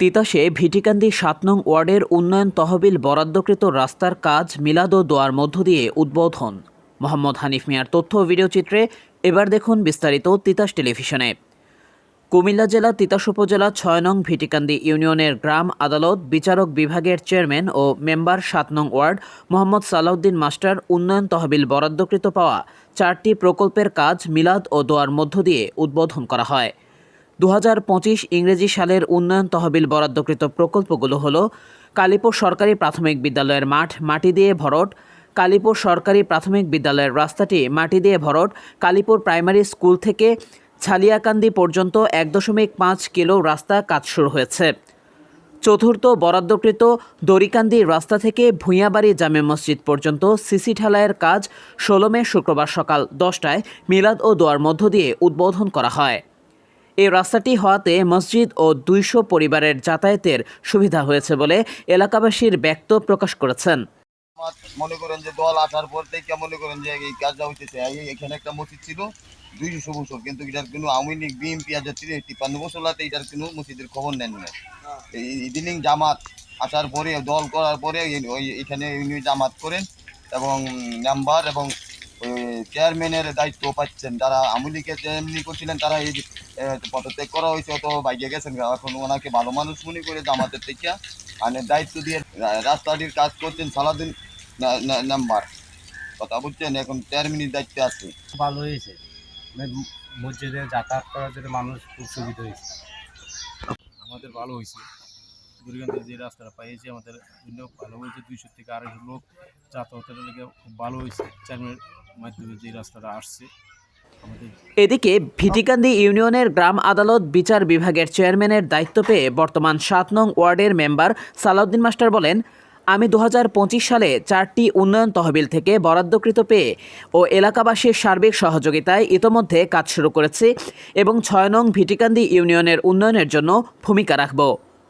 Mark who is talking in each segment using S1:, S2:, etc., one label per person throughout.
S1: তিতাসে ভিটিকান্দি সাত নং ওয়ার্ডের উন্নয়ন তহবিল বরাদ্দকৃত রাস্তার কাজ মিলাদ ও দোয়ার মধ্য দিয়ে উদ্বোধন। মোহাম্মদ হানিফ মিয়ার তথ্য ভিডিওচিত্রে এবার দেখুন বিস্তারিত তিতাস টেলিভিশনে। কুমিল্লা জেলা তিতাস উপজেলা ছয় নং ভিটিকান্দি ইউনিয়নের গ্রাম আদালত বিচারক বিভাগের চেয়ারম্যান ও মেম্বার সাত নং ওয়ার্ড মোহাম্মদ সালাউদ্দিন মাস্টার উন্নয়ন তহবিল বরাদ্দকৃত পাওয়া চারটি প্রকল্পের কাজ মিলাদ ও দোয়ার মধ্য দিয়ে উদ্বোধন করা হয়। দু হাজার পঁচিশ ইংরেজি সালের উন্নয়ন তহবিল বরাদ্দকৃত প্রকল্পগুলো হলো কালীপুর সরকারি প্রাথমিক বিদ্যালয়ের মাঠ, মাটি দিয়ে ভরট, কালীপুর সরকারি প্রাথমিক বিদ্যালয়ের রাস্তাটি, মাটি দিয়ে ভরট, কালীপুর প্রাইমারি স্কুল থেকে ছালিয়াকান্দি পর্যন্ত এক দশমিক পাঁচ কিলো রাস্তা কাজ শুরু হয়েছে। চতুর্থ বরাদ্দকৃত দড়িকান্দি রাস্তা থেকে ভূঁইয়াবাড়ি জামে মসজিদ পর্যন্ত সিসি ঢালাইয়ের কাজ ষোলো মে শুক্রবার সকাল দশটায় মিলাদ ও দোয়ার মধ্য দিয়ে উদ্বোধন করা হয়। এই রাস্তাটি হওয়াতে মসজিদ ও দুইশো পরিবারের যাতায়াতের সুবিধা হয়েছে বলে এলাকাবাসীর ব্যক্ত প্রকাশ করেছেন।
S2: মনে করেন যে দল আসার পর থেকে মনে করেন যে এই কাজটা হইতেছে। এই- এখানে একটা মসজিদ ছিল দুইশো বছর কিন্তু এটার কোনো আওয়ামী লীগ বিএনপি আজ তিপ্পান্ন বছর লাতে এটার কোনো মসজিদের খবর নেন না এই ইদিনিং জামাত আসার পরে দল করার পরে ওই এখানে উনি জামাত করেন এবং নাম্বার এবং চেয়ারম্যানের দায়িত্ব পাচ্ছেন। যারা আওয়ামী লীগের চেয়ারম্যান করছিলেন তারা এই পদত্যাগ করা হয়েছে অত বাইকে গেছেন এখন ওনাকে ভালো মানুষ মনে করে জামাতের থেকে মানে দায়িত্ব দিয়ে রাস্তাটির কাজ করছেন সালাদিন নাম্বার। কথা বলছেন এখন চেয়ারম্যানের দায়িত্বে আছে।
S3: ভালো হয়েছে। মানে মসজিদে যাতায়াত করার জন্য মানুষ খুব সুবিধা হয়েছে। আমাদের ভালো হয়েছে। দুর্গান্তের যে রাস্তাটা পাইয়েছি আমাদের জন্য ভালো হয়েছে। দুইশো থেকে আড়াইশো লোক যাতায়াতের লেগে খুব ভালো হয়েছে। চারমের
S1: এদিকে ভিটিকান্দি ইউনিয়নের গ্রাম আদালত বিচার বিভাগের চেয়ারম্যানের দায়িত্ব পেয়ে বর্তমান সাত নং ওয়ার্ডের মেম্বার সালাউদ্দিন মাস্টার বলেন, আমি দু হাজার পঁচিশ সালে চারটি উন্নয়ন তহবিল থেকে বরাদ্দকৃত পেয়ে ও এলাকাবাসীর সার্বিক সহযোগিতায় ইতোমধ্যে কাজ শুরু করেছি এবং ছয় নং ভিটিকান্দি ইউনিয়নের উন্নয়নের জন্য ভূমিকা রাখব।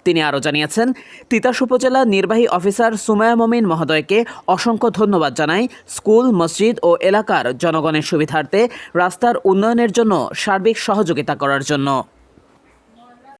S1: তিনি আরও জানিয়েছেন, তিতাস উপজেলা নির্বাহী অফিসার সুমায়া মমিন মহোদয়কে অসংখ্য ধন্যবাদ জানাই স্কুল, মসজিদ ও এলাকার জনগণের সুবিধার্থে রাস্তার উন্নয়নের জন্য সার্বিক সহযোগিতা করার জন্য।